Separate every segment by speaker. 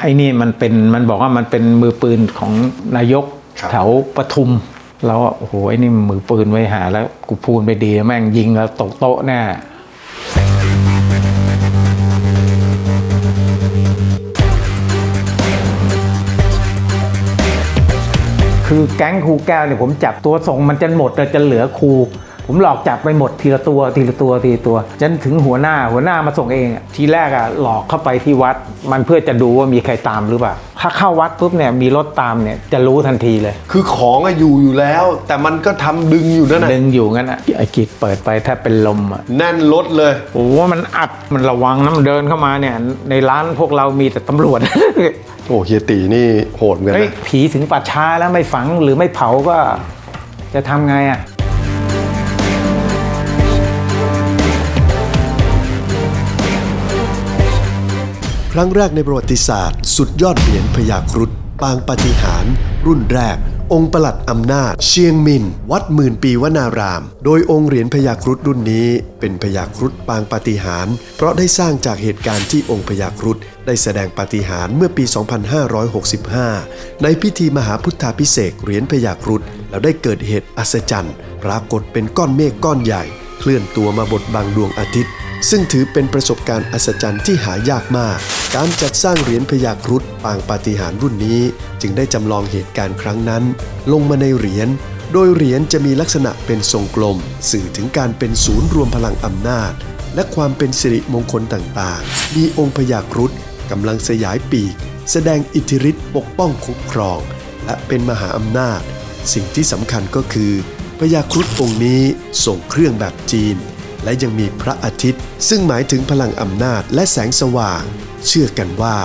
Speaker 1: ไอ้นี่มันเป็นมันบอกว่ามันเป็นมือปืนของนายก
Speaker 2: ครับ
Speaker 1: แถวปทุมแล้วโอ้โหไอ้นี่มือปืนไว้หาแล้วกูพูดไปดีแม่งยิงแล้วตกโต๊ะแน่คือแก๊งครูแก้วเนี่ยผมจับตัวส่งมันจะหมดแต่จะเหลือครู ผมหลอกจับไปหมดทีละตัวทีละตัวทีละตัวจนถึงหัวหน้าหัวหน้ามาส่งเองอะทีแรกอะหลอกเข้าไปที่วัด มันเพื่อจะดูว่ามีใครตามหรือเปล่าถ้าเข้าวัดปุ๊บเนี่ยมีรถตามเนี่ยจะรู้ทันทีเลย
Speaker 2: คือของอะอยู่อยู่แล้ว แต่มันก็ทำดึงอยู่นั่นน่ะ
Speaker 1: ดึงอยู่งั้นอะไอ้กิจเปิดไปแทบเป็นลมอะ
Speaker 2: แน่นรถเลย
Speaker 1: โอ้โหมันอัดมันระวังนะมันเดินเข้ามาเนี่ยในร้านพวกเรามีแต่ตำรวจ
Speaker 2: โอ้เฮียตีนี่โหดเหมือนกัน
Speaker 1: เฮ้ย
Speaker 2: นะ
Speaker 1: ผีถึงป่าช้าแล้วไม่ฝังหรือไม่เผาก็จะทำไงอะ
Speaker 3: รั้งแรกในประวัติศาสตร์ สุดยอดเหรียญพญาครุฑปางปฏิหาร รุ่นแรก องค์ประหลัดอำนาจ เชียงมิน วัดหมื่นปีวนาราม โดยองค์เหรียญพญาครุฑรุ่นนี้ เป็นพญาครุฑปางปฏิหาร เพราะได้สร้างจากเหตุการณ์ที่องค์พญาครุฑได้แสดงปาฏิหาริย์เมื่อปี 2565 ในพิธีมหาพุทธาพิเศษเหรียญพญาครุฑแล้วได้เกิดเหตุอัศจรรย์ ปรากฏเป็นก้อนเมฆก้อนใหญ่ เคลื่อนตัวมาบดบังดวงอาทิตย์ ซึ่งถือเป็นประสบการณ์อัศจรรย์ที่หายากมาก การจัดสร้างเหรียญพญาครุฑปางปาฏิหาริย์รุ่นนี้ จึงได้จำลองเหตุการณ์ครั้งนั้น ลงมาในเหรียญโดยเหรียญจะมีลักษณะเป็นทรงกลม สื่อถึงการเป็นศูนย์รวมพลังอำนาจ และความเป็นสิริมงคลต่างๆ มีองค์พญาครุฑกำลังสยายปีก แสดงอิทธิฤทธิ์ปกป้องคุ้มครอง และเป็นมหาอำนาจ สิ่งที่สำคัญก็คือพญาครุฑองค์นี้ส่งเครื่องแบบจีน และยังมีพระอาทิตย์ ซึ่งหมายถึงพลังอำนาจและแสงสว่าง เชื่อกันว่า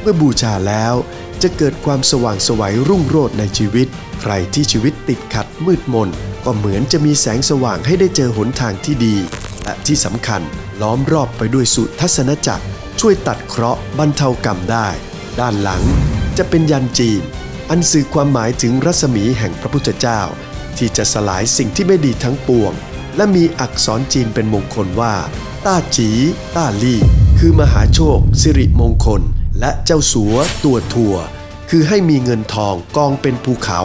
Speaker 3: เมื่อบูชาแล้วจะเกิดความสว่างสวัยรุ่งโรจน์ในชีวิต ใครที่ชีวิตติดขัดมืดมน ก็เหมือนจะมีแสงสว่างให้ได้เจอหนทางที่ดี และที่สำคัญล้อมรอบไปด้วยสุทัศนจักร ช่วยตัดเคราะห์บรรเทากรรมได้ ด้านหลังจะเป็นยันจีน อันสื่อความหมายถึงรัศมีแห่งพระพุทธเจ้า ที่จะสลายสิ่งที่ไม่ดีทั้งปวง และมีอักษรจีนเป็นมงคลว่า ต้าจี ต้าลี่ คือมหาโชค สิริมงคล และเจ้าสัว ตัวทัว คือให้มีเงินทองกองเป็นภูเขา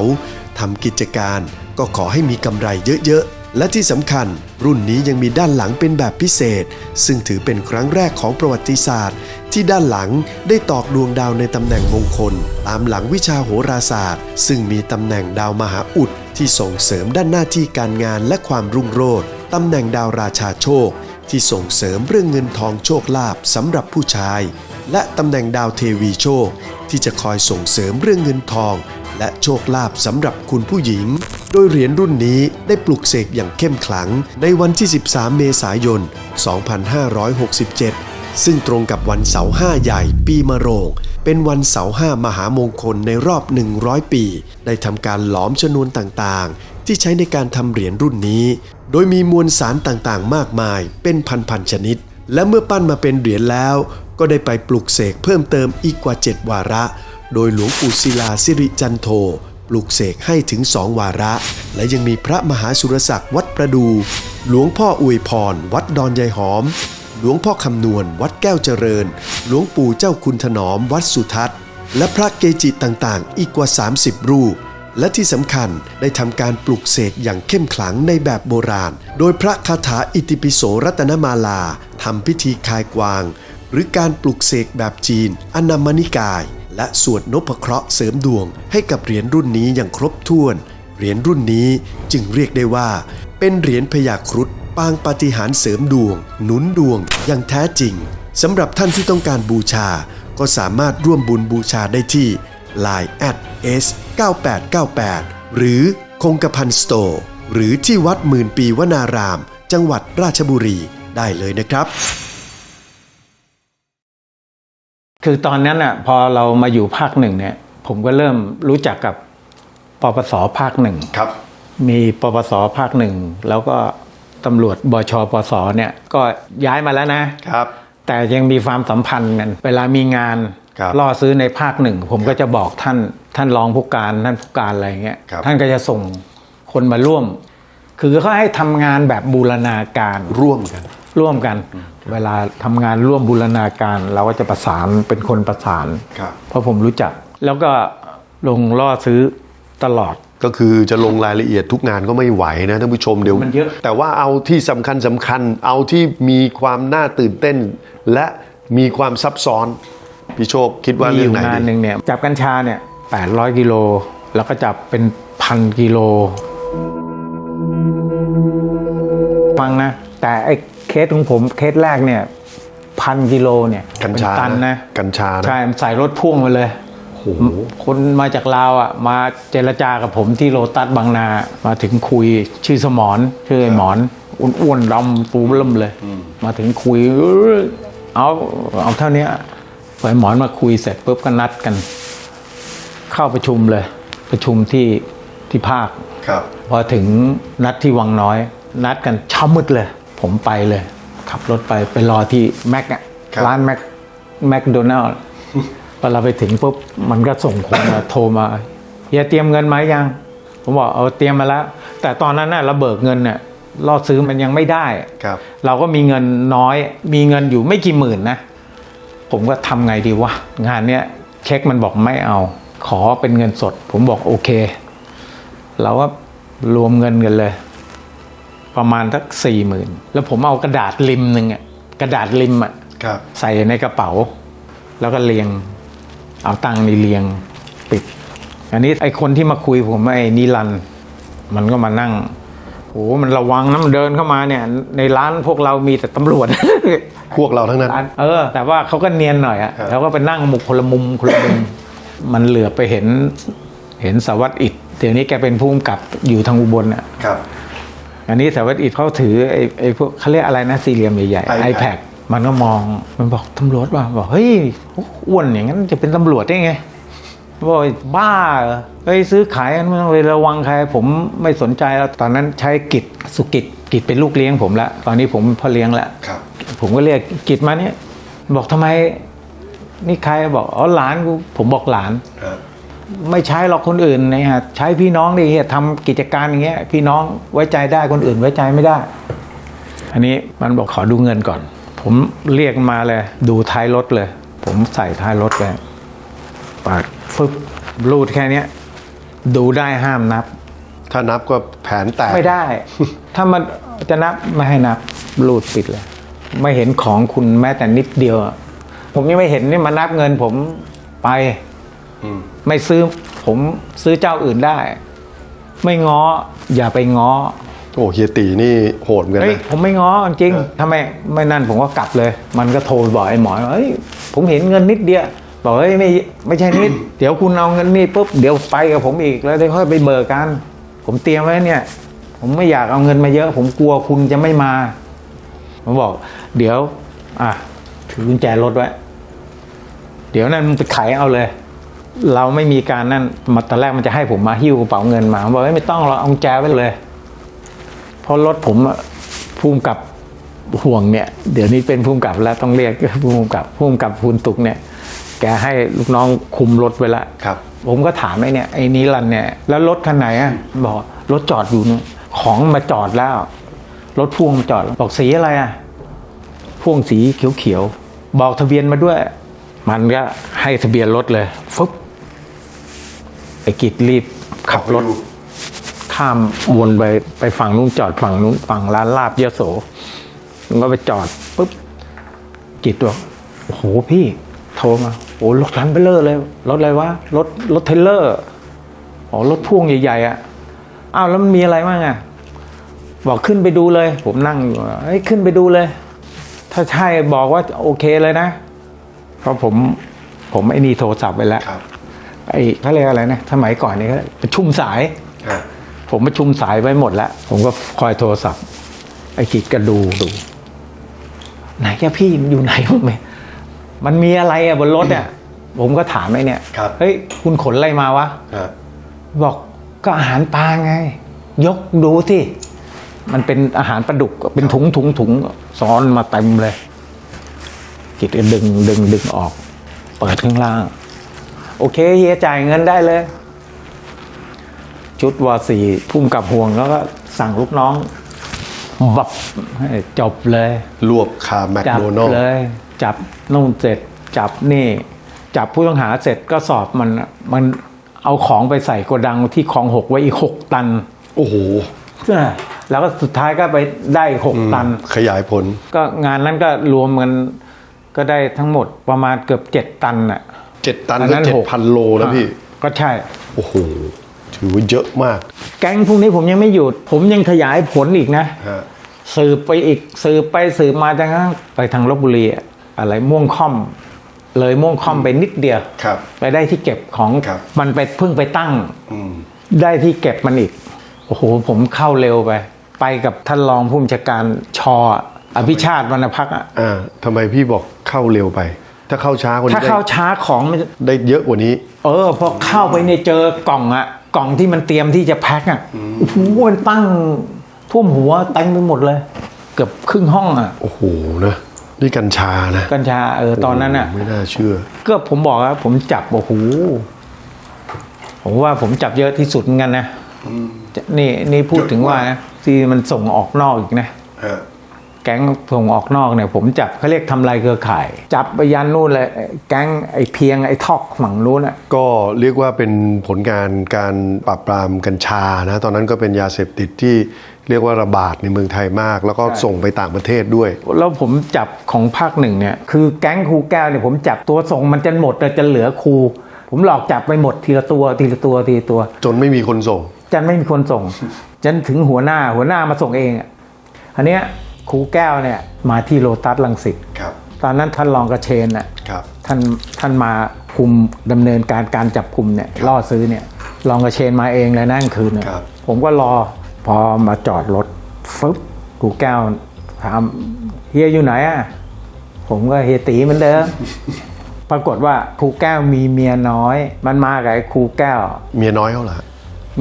Speaker 3: ทำกิจการก็ขอให้มีกำไรเยอะๆ และที่สำคัญ รุ่นนี้ยังมีด้านหลังเป็นแบบพิเศษ ซึ่งถือเป็นครั้งแรกของประวัติศาสตร์ ที่ด้านหลังได้ตอกดวงดาวในตำแหน่งมงคล ตามหลังวิชาโหราศาสตร์ ซึ่งมีตำแหน่งดาวมหาอุด ที่ส่งเสริมด้านหน้าที่การงานและความรุ่งโรจน์ตำแหน่งดาวราชาโชค ที่ส่งเสริมเรื่องเงินทองโชคลาภสำหรับผู้ชาย และตำแหน่งดาวเทวีโชค ที่จะคอยส่งเสริมเรื่องเงินทอง และโชคลาภสำหรับคุณผู้หญิง โดยเหรียญรุ่นนี้ได้ปลุกเสกอย่างเข้มขลัง ในวันที่ 13 เมษายน 2567 ซึ่งตรงกับวันเสาร์ห้าใหญ่ปีมะโรง เป็นวันเสาร์ห้ามหามงคลในรอบ 100 ปี ได้ทำการหลอมชนวนต่างๆ ที่ใช้ในการทำเหรียญรุ่นนี้ โดยมีมวลสารต่างๆ มากมายเป็นพันๆชนิด และเมื่อปั้นมาเป็นเหรียญแล้ว ก็ได้ไปปลุกเสกเพิ่มเติมอีกกว่า 7 วาระ โดยหลวงปู่ศิลาสิริจันโทปลุกเสกให้ถึงสองวาระ และยังมีพระมหาสุรศักดิ์วัดประดู หลวงพ่ออวยพร วัดดอนยายหอม หลวงพ่อคำนวณ วัดแก้วเจริญ หลวงปู่เจ้าคุณถนอม วัดสุทัศน์ และพระเกจิต่างๆ อีกกว่า 30 รูป และที่สำคัญได้ทำการปลุกเสกอย่างเข้มขลังในแบบโบราณ โดยพระคาถาอิติปิโสรัตนมาลาทำพิธีคายกวาง หรือการปลุกเสกแบบจีน อนามนิกาย และสวดนพเคราะห์เสริมดวง ให้กับเหรียญรุ่นนี้อย่างครบถ้วน เหรียญรุ่นนี้จึงเรียกได้ว่า เป็นเหรียญพญาครุฑ ปางปาฏิหาริย์เสริมดวง หนุนดวงอย่างแท้จริงสำหรับท่านที่ต้องการบูชา ก็สามารถร่วมบุญบูชาได้ที่ Line at s 9898หรือคงกระพันสโตร์หรือที่วัดหมื่นปีวนาราม จังหวัดราชบุรีได้เลยนะครับ
Speaker 1: คือตอนนั้นอะพอเรามาอยู่ภาคหนึ่งเนี่ย ผมก็เริ่มรู้จักกับปปสภาคหนึ่ง
Speaker 2: ครับ
Speaker 1: มีปปสภาคหนึ่งแล้วก็ ตำรวจบชปสเนี่ยก็ย้ายมาแล้วนะ
Speaker 2: ครับ
Speaker 1: แต่ยังมีความสัมพันธ์กันเวลามีงาน
Speaker 2: ครับ
Speaker 1: ล่อซื้อในภาคหนึ่ง ผมก็จะบอกท่านท่านรองผู้การท่านผู้การอะไรเงี้ย
Speaker 2: ครับ
Speaker 1: ท่านก็จะส่งคนมาร่วม คือเขาให้ทำงานแบบบูรณาการ
Speaker 2: ร่วมกัน
Speaker 1: ร่วมกัน เวลาทำงานร่วมบูรณาการ เราก็จะประสานเป็นคนประสาน
Speaker 2: ครับ
Speaker 1: เพราะผมรู้จัก แล้วก็ลงล่อซื้อตลอด
Speaker 2: ก็คือจะลงรายละเอียดทุกงานก็ไม่ไหวนะท่านผู้ชมเดี๋ยว
Speaker 1: มันเยอะ
Speaker 2: แต่ว่าเอาที่สำคัญสำคัญ เอาที่มีความน่าตื่นเต้น และมีความซับซ้อน พี่โชคคิดว่า
Speaker 1: มี
Speaker 2: เรื่
Speaker 1: อ
Speaker 2: อง
Speaker 1: ยู่
Speaker 2: ไหน
Speaker 1: งาน
Speaker 2: ดี
Speaker 1: หนึ่งเนี่ยจับกัญชาเนี่ย800กิโลแล้วก็จับเป็นพันกิโลฟังนะ แต่ไอ้เคสของผมเคสแรกเนี่ยพันกิโลเนี่ย
Speaker 2: กัญ
Speaker 1: เป็น
Speaker 2: ชา
Speaker 1: ตันนะ
Speaker 2: กัญชานะ
Speaker 1: ใช่ใส่รถพ่วงมาเลย
Speaker 2: โอ้โห
Speaker 1: คนมาจากลาวอะมาเจรจากับผมที่โลตัสบางนามาถึงคุยชื่อสมอนชื่อไอ้หมอนอ้วนๆดำปูเริ่มเลย มาถึงคุย เอ้ยเอาเอาเท่านี้พอไอ้หมอนมาคุยเสร็จปุ๊บก็นัดกัน เข้าประชุมเลย ประชุมที่ที่ภาค
Speaker 2: ครับ
Speaker 1: พอถึงนัดที่วังน้อย นัดกันเช้ามืดเลย ผมไปเลย ขับรถไปไปรอที่แม็กอะ
Speaker 2: ครับ
Speaker 1: ร้านแม็กแมคโดนัลล์ พอเราไปถึงปุ๊บมันก็ส่งคนมาโทรมาเฮียเตรียมเงินไหมยัง ผมบอกเอาเตรียมมาแล้ว แต่ตอนนั้นน่ะเราเบิกเงินเนี่ยรอดซื้อมันยังไม่ได้
Speaker 2: ครับ
Speaker 1: เราก็มีเงินน้อย มีเงินอยู่ไม่กี่หมื่นนะ ผมก็ทำไงดีวะงานเนี้ยเช็คมันบอกไม่เอา ขอเป็นเงินสด ผมบอกโอเค เราก็รวมเงินกันเลย ประมาณสักสี่หมื่นแล้วผมเอากระดาษริมหนึ่งอะกระดาษริมอะ
Speaker 2: ครับ
Speaker 1: ใส่ในกระเป๋า แล้วก็เรียง เอาตังค์นี่เรียงปิด อันนี้ไอคนที่มาคุยผมไอ้นิรันดร์มันก็มานั่งโอ้มันระวังนะมันเดินเข้ามาเนี่ย ในร้านพวกเรามีแต่ตำรวจ
Speaker 2: พวกเราทั้งนั้น
Speaker 1: ร้านเออ แต่ว่าเขาก็เนียนหน่อยอะ
Speaker 2: ครับ
Speaker 1: แล้วก็ไปนั่งมุมคนละมุมคนละมุม มันเหลือบไปเห็น เห็นสารวัตรอิดเดี๋ยวนี้แกเป็นผู้กำกับอยู่ทางอุบลอะ
Speaker 2: ครับ
Speaker 1: อันนี้สารวัตรอิดเขาถือไอ้ไอ้พวกเขาเรียกอะไรนะสี่เหลี่ยมใหญ่ๆ
Speaker 2: iPad
Speaker 1: iPad มันก็มองมันบอกตำรวจว่าบอกเฮ้ยอ้วนอย่างนั้นจะเป็นตำรวจได้ไงบอกบ้าเหรอเฮ้ยซื้อขายกันไม่ต้องไประวังใคร ผมไม่สนใจแล้วตอนนั้นใช้กิจสุกิจกิจเป็นลูกเลี้ยงผมแล้วตอนนี้ผมพ่อเลี้ยงแล้ว
Speaker 2: ครับ
Speaker 1: ผมก็เรียกกิจมาเนี่ย บอกทำไม นี่ใครบอกอ๋อหลานกูผมบอกหลาน
Speaker 2: ครับ
Speaker 1: ไม่ใช้หรอกคนอื่นนะฮะใช้พี่น้องดิเฮียทำกิจการอย่างเงี้ย พี่น้องไว้ใจได้คนอื่นไว้ใจไม่ได้ อันนี้มันบอกขอดูเงินก่อน ผมเรียกมาเลย ดูท้ายรถเลย ผมใส่ท้ายรถเลยปาดฟึบรูดแค่เนี้ยดูได้ห้ามนับ
Speaker 2: ถ้านับก็แผนแตก
Speaker 1: ไม่ได้ ถ้ามันจะนับไม่ให้นับรูดปิดเลย ไม่เห็นของคุณแม้แต่นิดเดียวอะผมยังไม่เห็นนี่มานับเงินผมไป
Speaker 2: อืม
Speaker 1: ไม่ซื้อผมซื้อเจ้าอื่นได้ ไม่ง้ออย่าไปง้อ
Speaker 2: โอ้เฮียตีนี่โหดเหมือนกัน
Speaker 1: เฮ้ย
Speaker 2: นะ
Speaker 1: ผมไม่ง้อจริงๆถ้าไม่ไม่นั่นผมก็กลับเลย มันก็โทรบอกไอ้หมอเฮ้ยผมเห็นเงินนิดเดียวบอกเฮ้ยไม่ไม่ใช่นิด เดี๋ยวคุณเอาเงินนี่ปุ๊บเดี๋ยวไปกับผมอีกแล้วเดี๋ยวค่อยไปเบิกกัน ผมเตรียมไว้เนี่ย ผมไม่อยากเอาเงินมาเยอะ ผมกลัวคุณจะไม่มาผมบอก เดี๋ยว อะถือกุญแจรถไว้ เดี๋ยวนั้นมึงไปไขเอาเลย เราไม่มีการนั่นมาตอนแรกมันจะให้ผมมาหิ้วกระเป๋าเงินมาผมบอกเฮ้ยไม่ต้องเราเอากุญแจไว้เลย เพราะรถผมอะภูมิกับห่วงเนี่ย เดี๋ยวนี้เป็นภูมิกับแล้วต้องเรียกภูมิกับภูมิกับพูนตุกเนี่ย แกให้ลูกน้องคุมรถไว้ละ
Speaker 2: ครับ
Speaker 1: ผมก็ถามไอ้เนี่ยไอ้นิรันดร์เนี่ยแล้วรถคันไหนอะบอกรถจอดอยู่เนี่ยของมาจอดแล้ว รถพ่วงมาจอดแล้วบอกสีอะไรอะพ่วงสีเขียวๆบอกทะเบียนมาด้วย มันก็ให้ทะเบียนรถเลยฟึบไอ้กิจรีบขับรถ ข้ามวนไปไปฝั่งนู้นจอดฝั่งนู้นฝั่งร้านลาบยโสมันก็ไปจอดปุ๊บกิจบอกโอ้โหพี่โทรมาโอ้รถคันเบลเลอร์เลยรถอะไรวะรถรถเทรลเลอร์อ๋อรถพ่วงใหญ่ๆอะอ้าวแล้วมันมีอะไรบ้างอะบอกขึ้นไปดูเลย ผมนั่งอยู่เฮ้ยขึ้นไปดูเลย ถ้าใช่บอกว่าโอเคเลยนะ เพราะผมผมไอ้นี่โทรศัพท์ไปแล้ว
Speaker 2: ครับ
Speaker 1: ไอ้เขาเรียกอะไรนะสมัยก่อนนี่เขาประชุมสาย
Speaker 2: ครับ
Speaker 1: ผมประชุมสายไว้หมดแล้ว ผมก็คอยโทรศัพท์ ไอ้กิจก็ดูดูไหนแกพี่มันอยู่ไหนบ้างไหมมันมีอะไรอะบนรถอะผมก็ถามไอ้เนี่ย
Speaker 2: ครับ
Speaker 1: เฮ้ยคุณขนอะไรมาวะ
Speaker 2: ครับ
Speaker 1: บอกก็อาหารปลาไง ยกดูสิมันเป็นอาหารปลาดุกเป็นถุงถุงถุงซ้อนมาเต็มเลย กิจก็ดึงดึงดึงออก เปิดข้างล่าง โอเคเฮียจ่ายเงินได้เลย ชุดวอสีพุ่มกับห่วงแล้วก็สั่งลูกน้องบับจบเลย
Speaker 3: รวบคาแมค
Speaker 1: จับ
Speaker 3: โดนัล
Speaker 1: เลย จับนู่นเสร็จ จับนี่ จับผู้ต้องหาเสร็จก็สอบมันมันเอาของไปใส่โกดังที่คลองหกไว้อีกหกตัน
Speaker 3: โอ้โห
Speaker 1: แล้วก็สุดท้ายก็ไปได้อีกหกตัน
Speaker 3: ขยายผล
Speaker 1: ก็งานนั้นก็รวมกันก็ได้ทั้งหมดประมาณเกือบเจ็ดตันอะ
Speaker 3: เจ็ดตัน
Speaker 1: อั
Speaker 3: ก็เจ็ด
Speaker 1: หก
Speaker 3: พันโลนะพี่
Speaker 1: ก็ใช่
Speaker 3: โอ้โห ถือว่าเยอะมาก
Speaker 1: แก๊งพวกนี้ผมยังไม่หยุด ผมยังขยายผลอีกนะ
Speaker 3: ฮะ
Speaker 1: สืบไปอีกสืบไปสืบมาจนกระทั่งไปทางลบบุรีอะอะไรม่วงค่อม เลยม่วงค่อมไปนิดเดียว
Speaker 3: ครับ
Speaker 1: ไปได้ที่เก็บของ
Speaker 3: ครับ
Speaker 1: มันไปเพิ่งไปตั้ง
Speaker 3: อืม
Speaker 1: ได้ที่เก็บมันอีก โอ้โห ผมเข้าเร็วไป ไปกับท่านรองผู้บัญชาการชออภิชาติวรรณพักษ์อะ
Speaker 3: อ่าทำไมพี่บอกเข้าเร็วไป ถ้าเข้าช้ากว่า
Speaker 1: ถ้า
Speaker 3: นี้ได้
Speaker 1: เข้าช้าของมัน
Speaker 3: ได้เยอะกว่านี้
Speaker 1: เออ พอเข้าไปเนี่ยเจอกล่องอะ กล่องที่มันเตรียมที่จะแพ็คอะโอ้โหมันตั้งท่วมหัวเต็มไปหมดเลย เกือบครึ่งห้องอะ
Speaker 3: โอ้โหนะนี่กัญชานะ
Speaker 1: กัญชาเออตอนนั้นอะ
Speaker 3: โโหไม่น่าเชื่อ
Speaker 1: ก็ผมบอกว่าผมจับโอ้โหผมว่าผมจับเยอะที่สุดเหมือนกันนะนี่นี่พูดถึงว่านะที่มันส่งออกนอกอีกนะ
Speaker 3: ฮะ
Speaker 1: แก๊งส่งออกนอกเนี่ยผมจับเขาเรียกทำลายเครือข่าย จับไปยันนู่นเลยแก๊งไอ้เพียงไอ้ทอกฝั่งนู้นอะ
Speaker 3: ก็เรียกว่าเป็นผลงานการปราบปรามกัญชานะตอนนั้นก็เป็นยาเสพติดที่เรียกว่าระบาดในเมืองไทยมาก แล้วก็ส่งไปต่างประเทศด้วย
Speaker 1: แล้วผมจับของภาคหนึ่งเนี่ยคือแก๊งครูแก้วเนี่ยผมจับตัวส่งมันจะหมดแต่จะเหลือครูผมหลอกจับไปหมดทีละตัวทีละตัวทีละตัว
Speaker 3: จนไม่มีคนส่ง
Speaker 1: จันไม่มีคนส่งจันถึงหัวหน้าหัวหน้ามาส่งเองอะอันเนี้ย ครูแก้วเนี่ยมาที่โลตัสลังสิต
Speaker 3: ครับ
Speaker 1: ตอนนั้นท่านรองกระเชนน่ะ
Speaker 3: ครับ
Speaker 1: ท่านท่านมาคุมดำเนินการการจับกลุ่มเนี่ยล่อซื้อเนี่ยรองกระเชนมาเองเลยนั่งคืนเนี่ย
Speaker 3: ครับ
Speaker 1: ผมก็รอพอมาจอดรถฟึบครูแก้วถามเฮียอยู่ไหนอะผมก็เฮียตีเหมือนเดิม ปรากฏว่าครูแก้วมีเมียน้อย มันมากับไอ้ครูแก้ว
Speaker 3: เมียน้อยเขาเหรอฮะ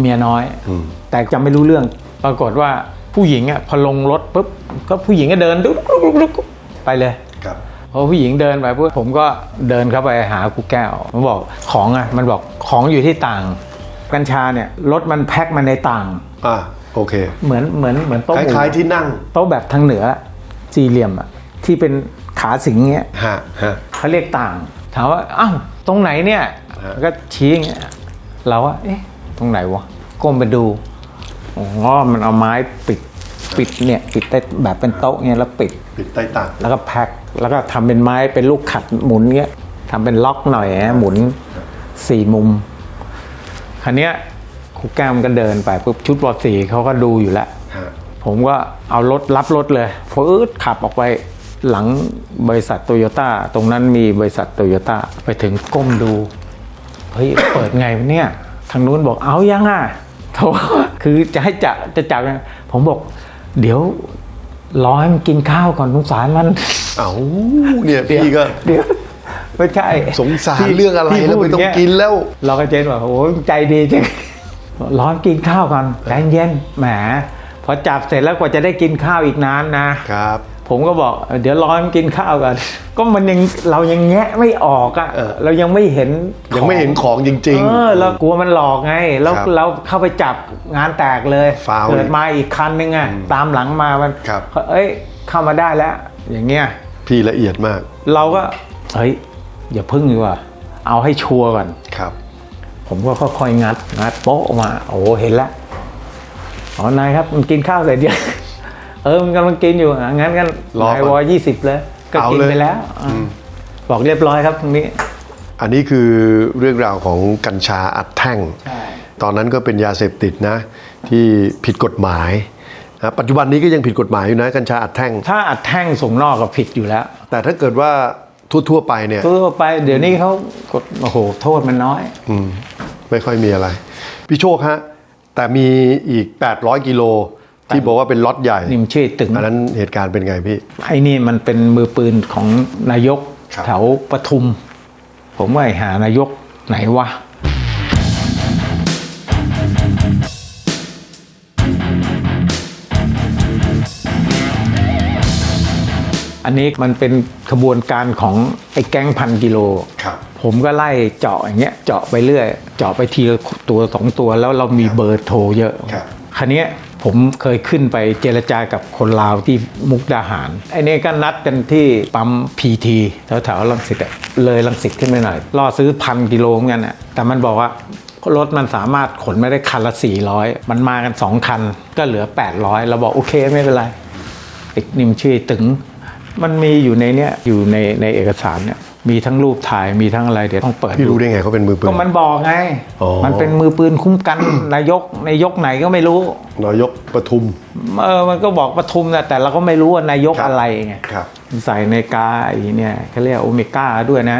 Speaker 1: เมียน้อย
Speaker 3: อืม
Speaker 1: แต่จำไม่รู้เรื่อง ปรากฏว่า ผู้หญิงอะพอลงรถปุ๊บก็ผู้หญิงก็เดินดุ๊กดุ๊กดุ๊กดุ๊กไปเลย
Speaker 3: ครับ
Speaker 1: พอผู้หญิงเดินไปปุ๊บผมก็เดินเข้าไปหาครูแก้ว มันบอกของอะมันบอกของอยู่ที่ต่าง กัญชาเนี่ยรถมันแพ็คมาในต่าง
Speaker 3: อ่าโอเค
Speaker 1: เหมือนเหมือนเหมือนโต๊ะ
Speaker 3: ค
Speaker 1: หมู
Speaker 3: ล้ายๆที่นั่ง
Speaker 1: โต๊ะแบบทางเหนือสี่เหลี่ยมอะที่เป็นขาสิงเงี้ย
Speaker 3: ฮะฮะ
Speaker 1: เขาเรียกต่าง ถามว่าอ้าวตรงไหนเนี่ย
Speaker 3: ฮะ
Speaker 1: ก็ชี้อย่างเงี้ยเราว่าเอ๊ะตรงไหนวะก้มไปดู อ๋อ มันเอาไม้ปิดปิดเนี่ยปิดได้แบบเป็นโต๊ะเงี้ยแล้วปิด
Speaker 3: ปิดใต้ต่าง
Speaker 1: แล้วก็แพ็คแล้วก็ทำเป็นไม้เป็นลูกขัดหมุนเงี้ยทำเป็นล็อกหน่อยนะหมุนสี่มุมคันเนี้ยครูแก้มก็เดินไปปุ๊บชุดวอสีเขาก็ดูอยู่แล้ว
Speaker 3: ฮะ
Speaker 1: ผมก็เอารถรับรถเลยฟืดขับออกไปหลังบริษัทโตโยต้าตรงนั้นมีบริษัทโตโยต้าไปถึงก้มดู เฮ้ย เปิดไงวะเนี่ย ทางนู้นบอกเอายังอะ โทรคือจะให้จับจะจับยังผมบอก เดี๋ยวรอให้มันกินข้าวก่อนสงสารมัน
Speaker 3: เอาเนี่ยพี่ก็
Speaker 1: เดี๋ยวไม่ใช่
Speaker 3: สงสาร
Speaker 1: ที่
Speaker 3: เรื่องอะไร
Speaker 1: ที่
Speaker 3: แล้ว
Speaker 1: พูด
Speaker 3: ไม่ต้อง
Speaker 1: ย่าเย
Speaker 3: กินแล้ว
Speaker 1: เราก็เจนบอกโอ้ยใจดีจังร้อนกินข้าวก่อนใจเย็นแหมพอจับเสร็จแล้วกว่าจะได้กินข้าวอีกนานนะ
Speaker 3: ครับ
Speaker 1: ผมก็บอกเดี๋ยวร้อนกินข้าวก่อนก็มันยังเรายังแงะไม่ออกอะ
Speaker 3: เออ
Speaker 1: เรายังไม่เห็น
Speaker 3: ยังไม่เห็นของจริง
Speaker 1: เออเรากลัวมันหลอกไงแล้ว
Speaker 3: ครับ
Speaker 1: เราเข้าไปจับงานแตกเลย
Speaker 3: ฟาว
Speaker 1: เกิดมาอีกคันนึงอะตามหลังมามัน
Speaker 3: ครับ
Speaker 1: เอ้ยเข้ามาได้แล้ว อย่างเงี้ย
Speaker 3: ๆ พี่ละเอียดมาก
Speaker 1: เราก็เฮ้ยอย่าพึ่งดีกว่า เอาให้ชัวร์ก่อน
Speaker 3: ครับ
Speaker 1: ผมก็ค่อยๆงัดงัดโป๊ะออกมา โอ้เห็นแล้วอ๋อนายครับมันกินข้าวเสร็จยัง เออมันกำลังกินอยู่อะงั้นกัน
Speaker 3: รอก่อน
Speaker 1: นายวอยี่สิบเลยก็
Speaker 3: เอา
Speaker 1: กิน
Speaker 3: เลย
Speaker 1: ไปแล้วอะ
Speaker 3: อืม
Speaker 1: บอกเรียบร้อยครับตรงนี้
Speaker 3: อันนี้คือเรื่องราวของกัญชาอัดแท่ง
Speaker 1: ใช่
Speaker 3: ตอนนั้นก็เป็นยาเสพติดนะ ที่ผิดกฎหมายนะปัจจุบันนี้ก็ยังผิดกฎหมายอยู่นะกัญชาอัดแท่ง
Speaker 1: ถ้าอัดแท่งส่งนอกก็ผิดอยู่แล้ว
Speaker 3: แต่ถ้าเกิดว่าทั่วๆไปเนี่ย
Speaker 1: ทั่วไปเดี๋ยวนี้เขากดโอ้โหโทษมันน้อย
Speaker 3: อืม ไม่ค่อยมีอะไร พี่โชคฮะ แต่มีอีก 800 กิโล ที่บอกว่าเป็นล็อตใหญ่
Speaker 1: นี่มันชื่อตึง
Speaker 3: อันนั้นเหตุการณ์เป็นไงพี่
Speaker 1: ไอ้นี่มันเป็นมือปืนของนายก
Speaker 3: ครับ
Speaker 1: แถวปทุม ผมว่าไอ้หานายกไหนวะอันนี้มันเป็นขบวนการของไอ้แก๊งพันกิโล
Speaker 3: ครับ
Speaker 1: ผมก็ไล่เจาะอย่างเงี้ย เจาะไปเรื่อย เจาะไปทีละตัวสองตัวแล้วเรามีเบอร์โทรเยอะ
Speaker 3: ครับ
Speaker 1: คันนี้ย ผมเคยขึ้นไปเจรจากับคนลาวที่มุกดาหารไอ้นี่ก็นัดกันที่ปั๊มพีทีแถวแถวๆรังสิตเลยรังสิตขึ้นไปหน่อยล่อซื้อพันกิโลเหมือนกันอะแต่มันบอกว่ารถมันสามารถขนไม่ได้คันละ 400 มันมากัน 2 คันก็เหลือ 800เราบอกโอเคไม่เป็นไรอีกนิมชื่อตึง มันมีอยู่ในเนี้ยอยู่ในในเอกสารเนี่ย มีทั้งรูปถ่ายมีทั้งอะไรเดี๋ยวต้องเปิด
Speaker 2: พี่รู้ได้ไงเขาเป็นมือปืน
Speaker 1: ก็มันบอกไง
Speaker 2: อ๋อ
Speaker 1: มันเป็นมือปืนคุ้มกันนายกนายกไหนก็ไม่รู้
Speaker 2: นายกปทุม
Speaker 1: เออมันก็บอกปทุมนะแต่เราก็ไม่รู้ว่านายก
Speaker 2: ครับ
Speaker 1: อะไรไง
Speaker 2: ครับ
Speaker 1: ใส่ในกาไอ้เนี่ยเขาเรียกโอเมก้าด้วยนะ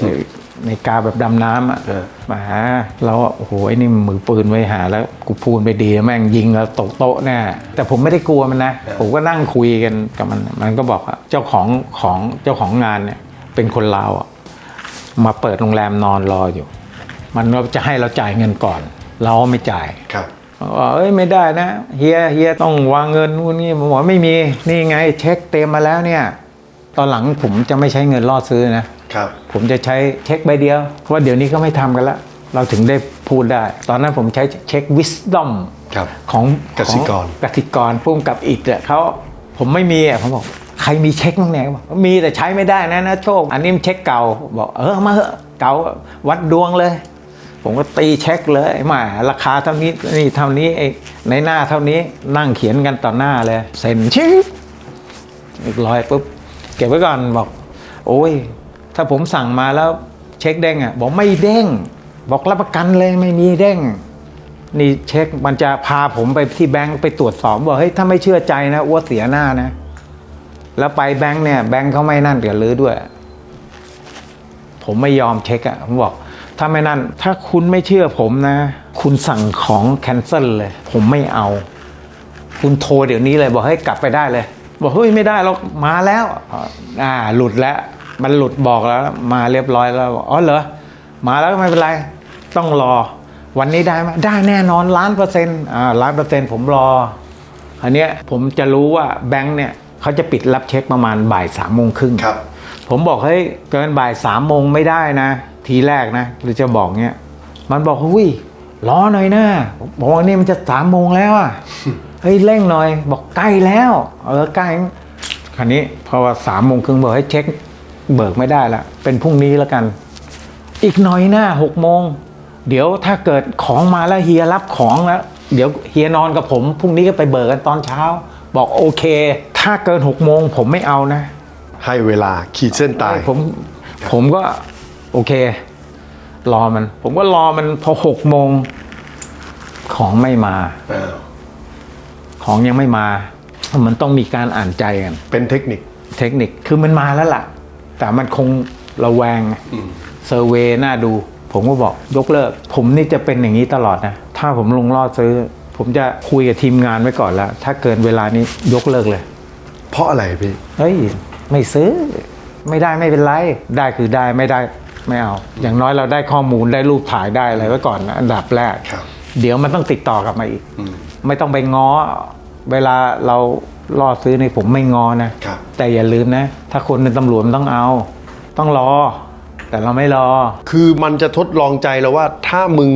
Speaker 1: เออในกาแบบดำน้ำอะ
Speaker 2: เออ
Speaker 1: มาหาเราโอ้โหไอ้นี่มือปืนไว้หาแล้วกูพูดไปดีแม่งยิงแล้วตกโต๊ะแน่แต่ผมไม่ได้กลัวมันนะ ผมก็นั่งคุยกันกับมัน มันก็บอกว่าเจ้าของของเจ้าของงานเนี่ย เป็นคนลาวอะมาเปิดโรงแรมนอนรออยู่ มันก็จะให้เราจ่ายเงินก่อน เราก็ไม่จ่าย
Speaker 2: ครับ
Speaker 1: ว่าเอ้ยไม่ได้นะเฮียเฮียต้องวางเงินนู่นนี่ผมบอกไม่มีนี่ไงเช็คเต็มมาแล้วเนี่ย ตอนหลังผมจะไม่ใช้เงินล่อซื้อนะ
Speaker 2: ครับ
Speaker 1: ผมจะใช้เช็คใบเดียวเพราะว่าเดี๋ยวนี้ก็ไม่ทำกันละเราถึงได้พูดได้ ตอนนั้นผมใช้เช็ค wisdom
Speaker 2: ครับ
Speaker 1: ของ
Speaker 2: กสิกร
Speaker 1: ของกสิกรพุ่มกับอิดอะเขาผมไม่มีอะผมบอก ใครมีเช็คบ้างเนี่ยบอกมีแต่ใช้ไม่ได้นะนะโชค อันนี้มันเช็คเก่า บอกเออมาเถอะเก่าวัดดวงเลย ผมก็ตีเช็คเลยแหมาราคาเท่านี้นี่เท่านี้ไอ้ในหน้าเท่านี้นั่งเขียนกันต่อหน้าเลยเซ็นชิบอีกร้อยปุ๊บเก็บไว้ก่อนบอก โอ้ย ถ้าผมสั่งมาแล้วเช็คเด้งอะบอกไม่เด้ง บอกรับประกันเลยไม่มีเด้งนี่เช็คมันจะพาผมไปที่แบงค์ไปตรวจสอบบอกเฮ้ยถ้าไม่เชื่อใจนะอ้วเสียหน้านะ แล้วไปแบงค์เนี่ยแบงค์เขาไม่นั่นเดี๋ยวลื้อด้วย ผมไม่ยอมเช็คอะผมบอก ถ้าไม่นั่น ถ้าคุณไม่เชื่อผมนะ คุณสั่งของแคนเซิลเลย ผมไม่เอา คุณโทรเดี๋ยวนี้เลย บอกให้กลับไปได้เลย บอกเฮ้ยไม่ได้เรามาแล้วอ่าหลุดแล้ว มันหลุดบอกแล้ว มาเรียบร้อยแล้วอ๋อเหรอมาแล้วไม่เป็นไร ต้องรอ วันนี้ได้ไหมได้แน่นอนล้านเปอร์เซ็นต์อ่าล้านเปอร์เซ็นต์ผมรออันเนี้ยผมจะรู้ว่าแบงค์เนี่ย เขาจะปิดรับเช็คประมาณบ่ายสามโมงครึ่ง
Speaker 2: ครับ
Speaker 1: ผมบอกเฮ้ยเกินบ่ายสามโมงไม่ได้นะ ทีแรกนะหรือจะบอกเนี้ยมันบอกหุ้ยรอหน่อยนะบอกว่านี่มันจะสามโมงแล้วอะเฮ้ยเร่งหน่อย บอกใกล้แล้ว เออใกล้คันนี้เพราะว่าสามโมงครึ่งบอกให้เช็ค เบิกไม่ได้ละเป็นพรุ่งนี้แล้วกัน อีกหน่อยหน้าหกโมงเดี๋ยวถ้าเกิดของมาแล้วเฮียรับของแล้วเดี๋ยวเฮียนอนกับผมพรุ่งนี้ก็ไปเบิกกันตอนเช้า บอกโอเค ถ้าเกินหกโมงผมไม่เอานะ
Speaker 2: ให้เวลาขีดเส้นตาย
Speaker 1: ผมผมก็โอเค รอมัน ผมก็รอมันพอหกโมงของไม่มา ของยังไม่มา มันต้องมีการอ่านใจกัน
Speaker 2: เป็นเทคนิค
Speaker 1: เทคนิคคือมันมาแล้วล่ะ แต่มันคงระแวงเซอร์เวย์น่าดู ผมก็บอกยกเลิก ผมนี่จะเป็นอย่างนี้ตลอดนะ ถ้าผมลงรอดซื้อ ผมจะคุยกับทีมงานไว้ก่อนแล้ว ถ้าเกินเวลานี้ยกเลิกเลย
Speaker 2: เพราะอะไรพี่
Speaker 1: เฮ้ย ไม่ซื้อ ไม่ได้ไม่เป็นไร ได้คือได้ไม่ได้ไม่เอา อย่างน้อยเราได้ข้อมูลได้รูปถ่ายได้อะไรไว้ก่อนนะอันดับแรก
Speaker 2: ครับ
Speaker 1: เดี๋ยวมันต้องติดต่อกลับมาอีกไม่ต้องไปง้อ เวลาเราล่อซื้อในผมไม่ง้อนะ
Speaker 2: ครับ
Speaker 1: แต่อย่าลืมนะ ถ้าคนเป็นตำรวจมันต้องเอา ต้องรอ แต่เราไม่รอ
Speaker 2: คือมันจะทดลองใจเราว่าถ้ามึง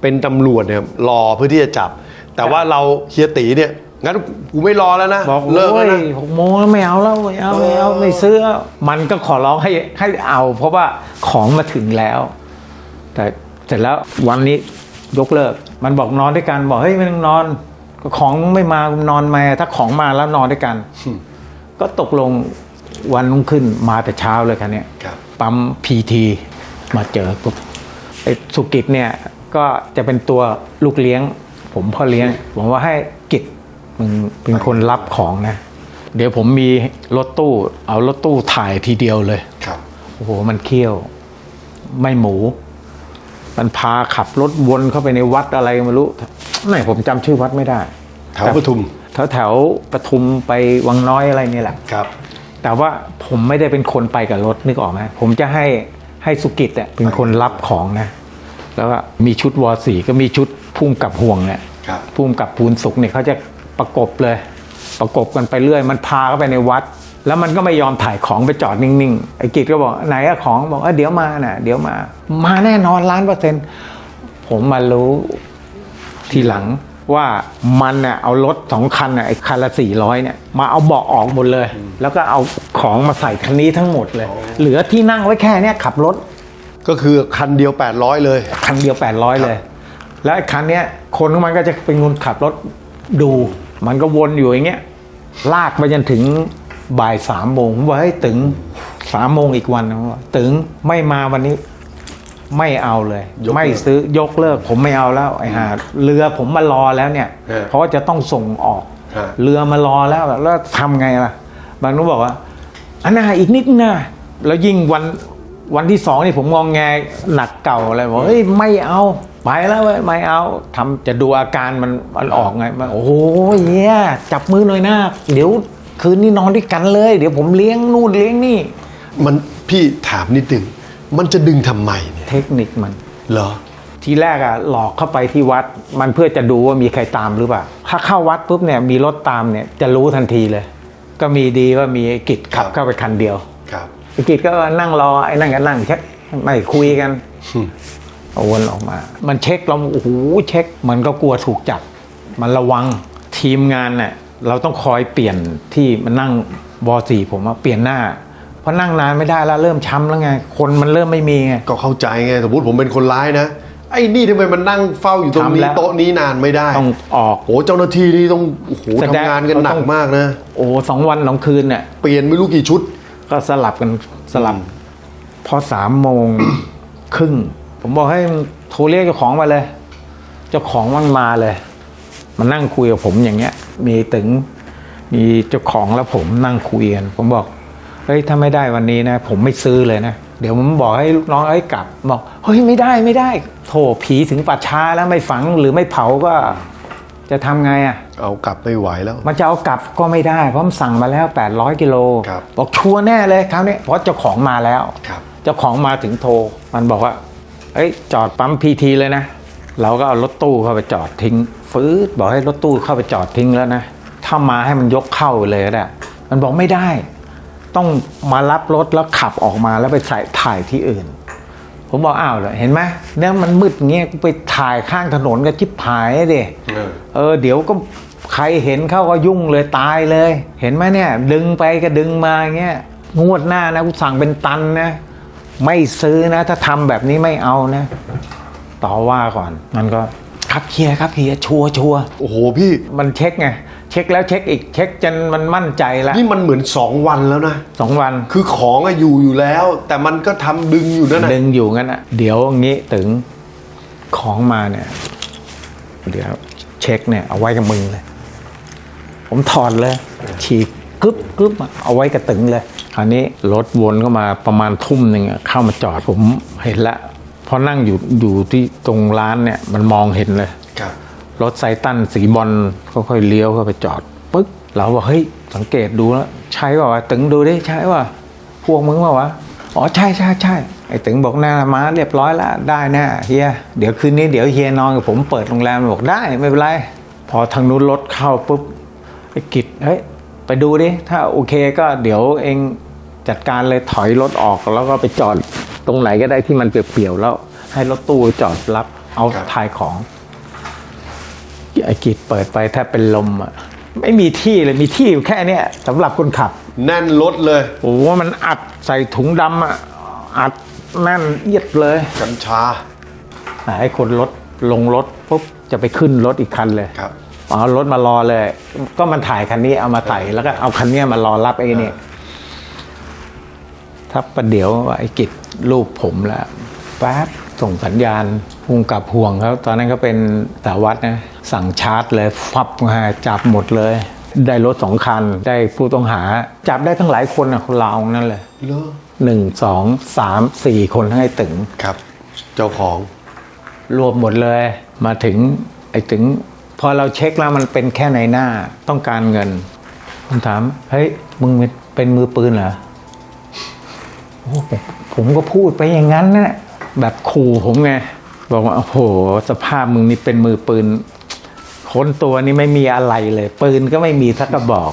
Speaker 2: เป็นตำรวจเนี่ยรอเพื่อที่จะจับ แต่ว่าเราเฮียตีเนี่ย งั้นกูไม่รอแล้วนะ
Speaker 1: บอก
Speaker 2: เลิก
Speaker 1: โอ้
Speaker 2: แล้ว
Speaker 1: ย
Speaker 2: นะ
Speaker 1: หกโมงแล้วไม่เอาแล้วไม่เอาไม่เอา
Speaker 2: เออ
Speaker 1: ไม่ซื้อแล้วมันก็ขอร้องให้ให้เอา เพราะว่าของมาถึงแล้ว แต่เสร็จแล้ววันนี้ยกเลิก มันบอกนอนด้วยกันบอกเฮ้ยไม่ต้องนอนก็ของไม่มานอนมาถ้าของมาแล้วนอนด้วยกัน ก็ตกลงวันรุ่งขึ้นมาแต่เช้าเลยคันนี้ย
Speaker 2: ครับ
Speaker 1: ปั๊มพีทีมาเจอปุ๊บไอ้สุกิจเนี่ยก็จะเป็นตัวลูกเลี้ยง ผมพ่อเลี้ยง ผมว่าให้กิจ มึงเป็นคนรับของนะ เดี๋ยวผมมีรถตู้ เอารถตู้ถ่ายทีเดียวเลย
Speaker 2: ครับ
Speaker 1: โอ้โห มันเคี่ยว ไม่หมู มันพาขับรถวนเข้าไปในวัดอะไรไม่รู้ไหนผมจำชื่อวัดไม่ได้
Speaker 2: แถวปทุม
Speaker 1: แถวแถวๆปทุมไปวังน้อยอะไรนี่แหละ
Speaker 2: ครับ
Speaker 1: แต่ว่าผมไม่ได้เป็นคนไปกับรถนึกออกไหมผมจะให้ให้สุกิจเน่ยเป็นคนรับของนะ แล้วก็มีชุดวอสีก็มีชุดพุ่มกับห่วงเนี่ย
Speaker 2: ครับ
Speaker 1: พุ่มกับภูนสุกเนี่ยเขาจะ ประกบเลย ประกบกันไปเรื่อย มันพาเข้าไปในวัด แล้วมันก็ไม่ยอมถ่ายของไปจอดนิ่งๆไอ้กิจก็บอกไหนอะของบอกเออเดี๋ยวมาน่ะ เดี๋ยวมา มาแน่นอนล้านเปอร์เซ็นต์ผมมารู้ทีหลังว่ามันน่ะเอารถสองคันน่ะไอ้คันละสี่ร้อยเนี่ยมาเอาเบาะออกหมดเลย แล้วก็เอาของมาใส่คันนี้ทั้งหมดเลย เหลือที่นั่งไว้แค่เนี้ยขับรถ
Speaker 2: ก็คือคันเดียว 800 เลย
Speaker 1: คันเดียว 800 เลย แล้วไอ้คันเนี้ยคนของมันก็จะเป็นคนขับรถดู มันก็วนอยู่อย่างเงี้ย ลากไปจนถึงบ่ายสามโมงผมว่าเฮ้ยตึงสามโมงอีกวันนะผมว่าตึงไม่มาวันนี้ ไม่เอาเลย
Speaker 2: ยกเลิก
Speaker 1: ไม่ซื้อยกเลิก ผมไม่เอาแล้ว ไอ้หาเรือผมมารอแล้วเนี่ย
Speaker 2: เออ
Speaker 1: เพราะว่าจะต้องส่งออก
Speaker 2: ฮะ
Speaker 1: เรือมารอแล้วแล้วทำไงล่ะ บางนุบอกว่าอันน่าอีกนิดนะแล้วยิ่งวันวันที่สองนี่ผมงองแงหนักเก่าอะไรบอกเฮ้ยไม่เอา ไปแล้วเว้ยไม่เอาทำจะดูอาการมันมันออกไงมันโอ้โหเฮียจับมือหน่อยนะเดี๋ยวคืนนี้นอนด้วยกันเลย เดี๋ยวผมเลี้ยงนู่นเลี้ยงนี่
Speaker 2: มันพี่ถามนิดหนึ่งมันจะดึงทำไมเนี่ย
Speaker 1: เทคนิคมัน
Speaker 2: เหรอ
Speaker 1: ทีแรกอะหลอกเข้าไปที่วัด มันเพื่อจะดูว่ามีใครตามหรือเปล่าถ้าเข้าวัดปุ๊บเนี่ยมีรถตามเนี่ยจะรู้ทันทีเลย ก็มีดีว่ามีไอ้กิจขับ
Speaker 2: ครับ
Speaker 1: เข้าไปคันเดียว
Speaker 2: ครับ
Speaker 1: ไอ้กิจก็นั่งรอไอ้นั่นก็นั่งเช็คไม่คุยกัน เอาวนออกมา มันเช็คเราโอ้โหเช็ค มันก็กลัวถูกจับ มันระวังทีมงานเนี่ยเราต้องคอยเปลี่ยนที่มันนั่งบอสี่ผมว่าเปลี่ยนหน้า เพราะนั่งนานไม่ได้แล้วเริ่มช้ำแล้วไง คนมันเริ่มไม่มีไง
Speaker 2: ก็เข้าใจไงสมมติผมเป็นคนร้ายนะ ไอ้นี่ทำไมมันนั่งเฝ้าอยู่ตรง
Speaker 1: ทำ
Speaker 2: นี้
Speaker 1: แล้ว
Speaker 2: โต๊ะนี้นานไม่ได้
Speaker 1: ต้องออก
Speaker 2: โอ้เจ้าหน้าที่นี่ต้องโอ้โห
Speaker 1: แสดง
Speaker 2: ทำงานกันหนั
Speaker 1: ต้
Speaker 2: ก
Speaker 1: อง
Speaker 2: มากนะ
Speaker 1: โอ้สองวันสองคืนเนี่ย
Speaker 2: เปลี่ยนไม่รู้กี่ชุด
Speaker 1: ก็สลับกันสลับ พอสามโมง ครึ่ง ผมบอกให้มึงโทรเรียกเจ้าของมาเลย เจ้าของมันมาเลยมานั่งคุยกับผมอย่างเงี้ย มีตึงมีเจ้าของแล้วผมนั่งคุยกันผมบอกเฮ้ยถ้าไม่ได้วันนี้นะ ผมไม่ซื้อเลยนะ เดี๋ยวผมบอกให้ลูกน้องเอ้ยกลับบอกเฮ้ยไม่ได้ไม่ได้โถผีถึงป่าช้าแล้วไม่ฝังหรือไม่เผาก็ จะทำไงอะ
Speaker 2: เอากลับไม่ไหวแล้ว
Speaker 1: มันจะเอากลับก็ไม่ได้เพราะมันสั่งมาแล้ว 800กิโล
Speaker 2: ครับ
Speaker 1: บอกชัวร์แน่เลยคราวนี้เพราะเจ้าของมาแล้ว
Speaker 2: ครับ
Speaker 1: เจ้าของมาถึงโทรมันบอกว่า เอ้ยจอดปั๊มพีทีเลยนะ เราก็เอารถตู้เข้าไปจอดทิ้ง ฟืดบอกให้รถตู้เข้าไปจอดทิ้งแล้วนะถ้ามาให้มันยกเข้าเลยก็ได้มันบอกไม่ได้ ต้องมารับรถแล้วขับออกมาแล้วไปใส่ถ่ายที่อื่น ผมบอกอ้าวเหรอเห็นไหมเนี่ยมันมืดเงี้ยกูไปถ่ายข้างถนนก็ชิบหายเด
Speaker 2: เออ
Speaker 1: เออเดี๋ยวก็ใครเห็นเข้าก็ยุ่งเลยตายเลย เห็นไหมเนี่ย ดึงไปก็ดึงมาเงี้ยงวดหน้านะกูสั่งเป็นตันนะ ไม่ซื้อนะ ถ้าทำแบบนี้ไม่เอานะ ต่อว่าก่อนมันก็ครับเฮียครับเฮียชัวร์ชัวร์
Speaker 2: โอ้โหพี่
Speaker 1: มันเช็คไงเช็คแล้วเช็คอีกเช็คจนมันมั่นใจแล้ว
Speaker 2: นี่มันเหมือน 2 วันแล้วนะ
Speaker 1: สองวัน
Speaker 2: คือของอะอยู่อยู่แล้ว แต่มันก็ทำดึงอยู่นั่นนะ
Speaker 1: ดึงอยู่งั้นอะเดี๋ยวงี้ถึงของมาเนี่ย เดี๋ยวเช็คเนี่ยเอาไว้กับมึงเลย ผมถอดเลย ฉีก กึ๊บกึ๊บอะเอาไว้กับตึงเลยคราวนี้รถวนเข้ามาประมาณทุ่มหนึ่งอะเข้ามาจอดผมเห็นละพอนั่งอยู่อยู่ที่ตรงร้านเนี่ยมันมองเห็นเลย
Speaker 2: ครับ
Speaker 1: รถไซตันสีบอลค่อยๆเลี้ยวเข้าไปจอดปึ๊กเราบอกเฮ้ยสังเกตดูแล้วใช่ป่าวะตึงดูดิใช่ป่ะพวกมึงป่าวะอ๋อใช่ใช่ใช่ไอ้ตึงบอกหน้ามาเรียบร้อยแล้วได้แน่เฮียเดี๋ยวคืนนี้เดี๋ยวเฮียนอนกับผมเปิดโรงแรมบอกได้ไม่เป็นไร พอทางนู้นรถเข้าปุ๊บไอ้กิจเฮ้ย ไปดูดิ ถ้าโอเคก็เดี๋ยวเองจัดการเลยถอยรถออกแล้วก็ไปจอดตรงไหนก็ได้ที่มันเปลี่ยวๆแล้ว ให้รถตู้จอดรับเอา
Speaker 2: ครับ
Speaker 1: ถ่ายของไอ้กิจเปิดไปแทบเป็นลมอะไม่มีที่เลยมีที่อยู่แค่เนี้ยสำหรับคนขับ
Speaker 2: แน่นรถเลย
Speaker 1: โอ้โหมันอัดใส่ถุงดำอะอัดแน่นเอียดเลย
Speaker 2: กัญชา
Speaker 1: แต่ให้คนรถลงรถปุ๊บจะไปขึ้นรถอีกคันเลย
Speaker 2: ครับ
Speaker 1: เอารถมารอเลย ก็มันถ่ายคันนี้เอามาไต่แล้วก็เอาคันเนี้ยมารอรับไอ้นี่ถ้าประเดี๋ยวไอ้กิจรูปผมแล้วแป๊บส่งสัญญาณพุงกับห่วงเขาตอนนั้นก็เป็นสารวัตรนะ สั่งชาร์จเลยฟับมาจับหมดเลย ได้รถสองคัน ได้ผู้ต้องหา จับได้ทั้งหลายคนนะคนลาวนั่นเลย
Speaker 2: เหรอ
Speaker 1: หนึ่งสองสามสี่คนทั้งไอ้ตึง
Speaker 2: ครับ เจ้าของ
Speaker 1: รวมหมดเลย มาถึงไอ้ถึง พอเราเช็คแล้วมันเป็นแค่ในหน้าต้องการเงินผมถามเฮ้ยมึงเป็นมือปืนเหรอโอ้ผมก็พูดไปอย่างนั้นนะแบบขู่ผมไงบอกว่าโอ้โห สภาพมึงนี่เป็นมือปืนค้นตัวนี่ไม่มีอะไรเลย ปืนก็ไม่มีสักกระบอก